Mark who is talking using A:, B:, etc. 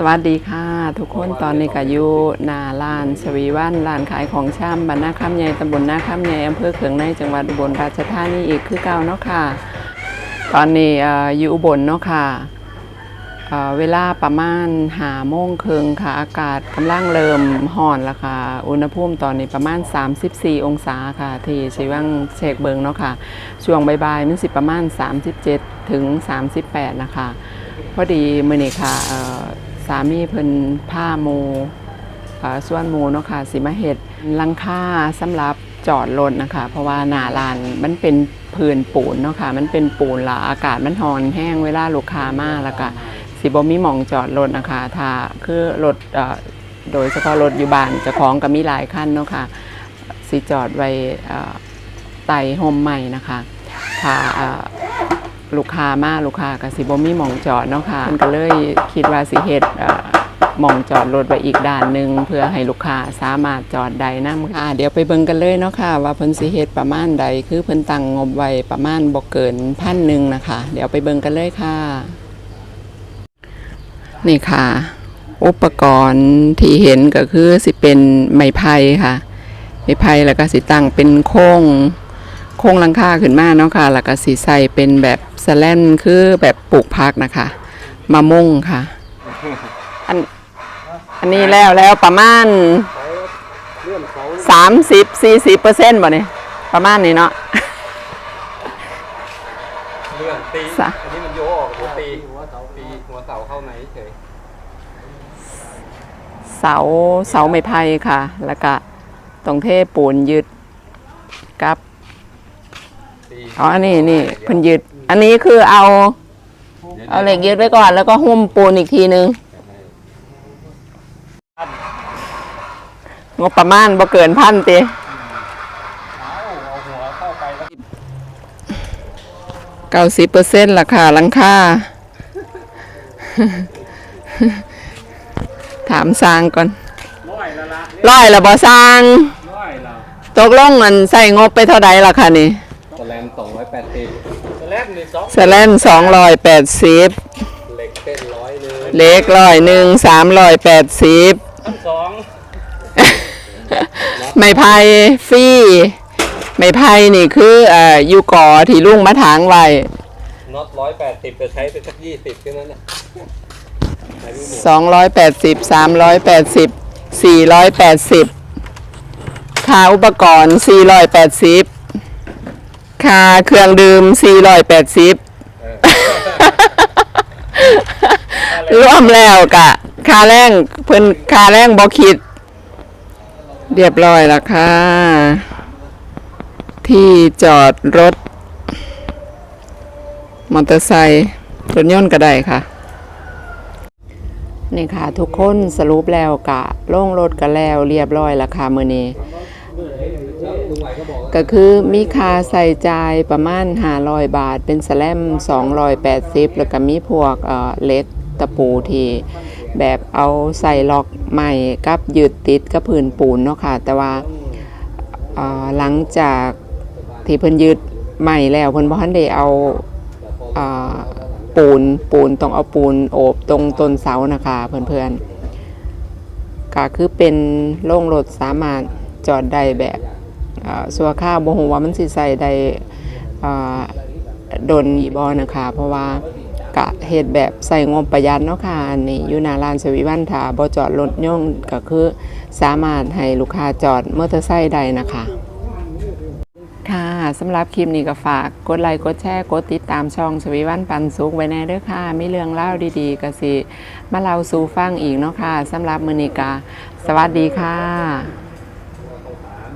A: สวัสดีค่ะ ทุกคนตอนนี้ก็อยู่หนาลานชวีวันลานขายของช่ำบ้านนาคำใหญ่ตำบลนาคำใหญ่อำเภอเขืองในจังหวัดอุบลราชธานีอีกคือเก่าเนาะค่ะ ตอนนี้อยู่อุบลเนาะค่ะเเวลาประมาณหาโมงครึ่งค่ะ อากาศกำลังเริ่มห่อนแล้วค่ะ อุณหภูมิตอนนี้ประมาณ 34 องศาค่ะ ที่ชีวังเชกเบิงเนาะค่ะ ช่วงบ่ายๆมันสิประมาณ 37 ถึง 38 นะคะ พอดีมื้อนี้ค่ะ สามีเพิ่นผ้าโมส่วนโมเนาะค่ะสิมาเฮ็ดลังค่าสำหรับจอดรถนะคะ เพราะว่าหนาลานมันเป็นพื้นปูนเนาะค่ะมันเป็นปูนละอากาศมันร้อนแห้งเวลาลูกค้ามาแล้วก็สิบ่มีหมองจอดรถนะคะถ้าคือรถโดยเฉพาะรถอยู่บ้านเจ้าของก็มีหลายคันเนาะค่ะสิจอดไว้ไต่โฮมใหม่นะคะถ้า ลูกค้ามากลูกค้าก็สิบ่มีหมองจอดเนาะค่ะเพิ่นก็เลยคิดว่าสิเฮ็ดหมองจอดรถไว้อีกด้านหนึ่งเพื่อให้ลูกค้าสามารถจอดได้นำค่ะ เดี๋ยวไปเบิ่งกันเลยเนาะค่ะ ว่าเพิ่นสิเฮ็ดประมาณใดคือเพิ่นตั้งงบไว้ประมาณบ่เกินพันหนึ่งนะคะ เดี๋ยวไปเบิ่งกันเลยค่ะ นี่ค่ะ อุปกรณ์ที่เห็นก็คือสิเป็นไม้ไผ่ค่ะไม้ไผ่แล้วก็สิตั้งเป็นโค้ง โค้งหลังคาขึ้นมาเนาะค่ะแล้วก็สีใส่เป็นแบบสแลนคือแบบปลูกพักนะคะมามุ่งค่ะ อันอันนี้แล้วแล้วประมาณสามสิบสี่สิบเปอร์เซ็นต์บ่เนี่ยประมาณนี้เนาะ
B: เลื่อนตี
A: สะ
B: อันนี้มันโยกออกหัวตีหัวเสาตีหัวเสาเข้าในเฉย
A: เสาเสาไม้ไผ่ค่ะ แล้วก็ตรงเทปูนยึดกับ
B: ตี
A: อ๋ออันนี้นี่เพิ่นยึด อันนี้คือเอา เอาเหล็กยึดไว้ก่อน แล้วก็หุ้มปูนอีกทีนึงงบประมาณบ่เกินพันตี
B: เอาหัวเข้าไปแล้ว
A: เก้าสิบเปอร์เซ็นต์ราคาหลังค่า ถามสร้างก่อน
B: ร้อยละละ
A: ร้อยละบ่สร้าง
B: ร้อยละ
A: ตกลงมันใส่งบไปเท่าใดล่ะค่ะนี่
B: สแลนสองร้อยแปดสิบสแลนนี่สอง
A: สแลนสองร้อยแปดสิบ
B: เหล็กเส้นร้อยหนึ่ง
A: เล็กร้อยหนึ่งสามร้อยแปดสิบ
B: ทั้งสอง
A: ไม้ไผ่ฟรีไม้ไผ่นี่คือเอ่ออยู่ก่อที่ลุงมาถางไว้
B: น็อตร้อยแปดสิบจะใช้ไปสักยี่สิบแค่นั้นแหละใช้ไม่หมด
A: สองร้อยแปดสิบสามร้อยแปดสิบสี่ร้อยแปดสิบค่าอุปกรณ์สี่ร้อยแปดสิบ ค่าเครื่องดื่มสี่ร้อยแปดสิบรวมแล้วกะค่าแรงเพิ่นค่าแรงบ่คิด เรียบร้อยแล้วค่ะ ที่จอดรถ มอเตอร์ไซค์รถยนต์ก็ได้ค่ะนี่ค่ะ ทุกคนสรุปแล้วกะลงรถก็แล้วเรียบร้อยแล้วค่ะมื้อนี้ ก็คือมีค่าใส่จ่ายประมาณ500บาท เป็นสแลม280 แล้วก็มีพวกเอ่อเล็กตะปูที่แบบเอาใส่ล็อกใหม่กับยึดติดกับพื้นปูนเนาะค่ะ แต่ว่าเอ่อหลังจากที่เพิ่นยึดใหม่แล้วเพิ่นบ่ทันได้เอาเอ่อปูนปูนต้องเอาปูนโอบตรงต้นเสานะคะเพื่อนๆก็คือเป็นโล่งรถสามารถจอดได้แบบ สัวข้าวบ่ฮู้ว่ามันสิใส่ได้อ่าดนอีบ่นะคะ เพราะว่ากะเฮ็ดแบบใส่งบประหยัดเนาะค่ะอันนี้อยู่หน้าร้านสวีวันถาบ่จอดรถยนต์ก็คือสามารถให้ลูกค้าจอดมอเตอร์ไซค์ได้นะคะ ค่ะสำหรับคลิปนี้ก็ฝากกดไลค์กดแชร์กดติดตามช่องสวีวันปันสุขไว้แน่เด้อค่ะ มีเรื่องเล่าดีๆก็สิมาเล่าสู่ฟังอีกเนาะค่ะสำหรับมือนี้ก็สวัสดีค่ะ